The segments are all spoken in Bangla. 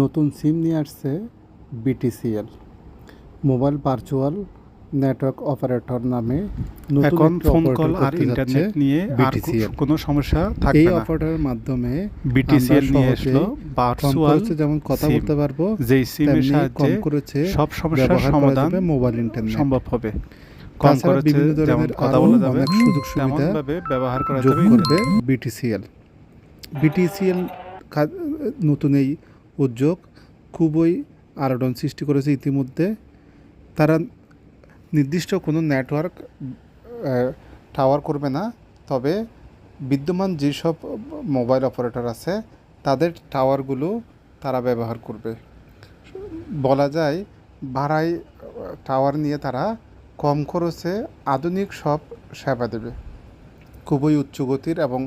নতুন সিম নিয়ে আসছে BTCL mobile virtual network operator নামে নতুন এখন ফোন কল আর ইন্টারনেট নিয়ে আর কোনো সমস্যা এই থাকবে না। অপারেটরের মাধ্যমে বিটিসিএল নিয়ে আসলো ভার্চুয়াল যেমন কথা বলতে পারব যেই সিমের সাহায্যে খরচে সব সমস্যার সমাধান মোবাইল ইন্টারনেট। সম্ভব হবে। কম খরচে বিভিন্ন যেমন ধরনের কথা বলা যাবে সুযোগ সুবিধা ভাবে ব্যবহার করা যাবে। করবে বিটিসিএল। বিটিসিএল নতুন এই উদ্যোগ খুবই আলোড়ন সৃষ্টি করেছে ইতিমধ্যে। তারা নির্দিষ্ট কোনো নেটওয়ার্ক টাওয়ার করবে না। তবে বিদ্যমান যেসব মোবাইল অপারেটর আছে, তাদের টাওয়ারগুলো তারা ব্যবহার করবে। বলা যায়, ভাড়ায় টাওয়ার নিয়ে তারা কম খরচে আধুনিক সব সেবা দেবে। খুবই উচ্চগতির এবং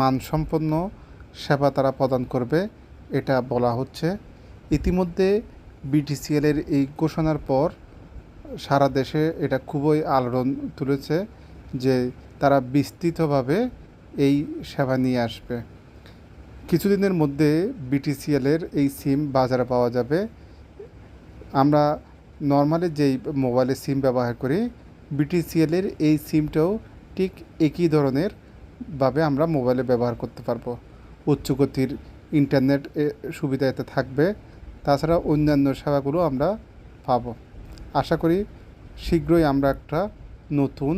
মানসম্পন্ন সেবা তারা প্রদান করবে। এটা বলা হচ্ছে। ইতিমধ্যে বিটিসিএলের এই ঘোষণার পর সারা দেশে এটা খুবই আলোড়ন তুলেছে যে তারা বিস্তৃতভাবে এই সেবা নিয়ে আসবে। কিছুদিনের মধ্যে বিটিসিএলের এই সিম বাজারে পাওয়া যাবে। আমরা নর্মালি যেই মোবাইলে সিম ব্যবহার করি বিটিসিএলের এই সিমটাও ঠিক একই ধরনের ভাবে আমরা মোবাইলে ব্যবহার করতে পারব। উচ্চগতির ইন্টারনেট সুবিধা এতে থাকবে। তাছাড়া অন্যান্য সেবাগুলো আমরা পাবো। আশা করি শীঘ্রই আমরা একটা নতুন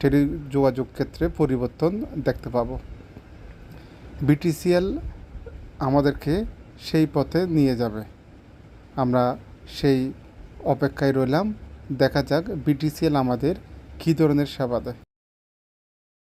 টেলি যোগাযোগ ক্ষেত্রে পরিবর্তন দেখতে পাবো। বিটিসিএল আমাদেরকে সেই পথে নিয়ে যাবে। আমরা সেই অপেক্ষায় রইলাম। দেখা যাক বিটিসিএল আমাদের কী ধরনের সেবা দেয়।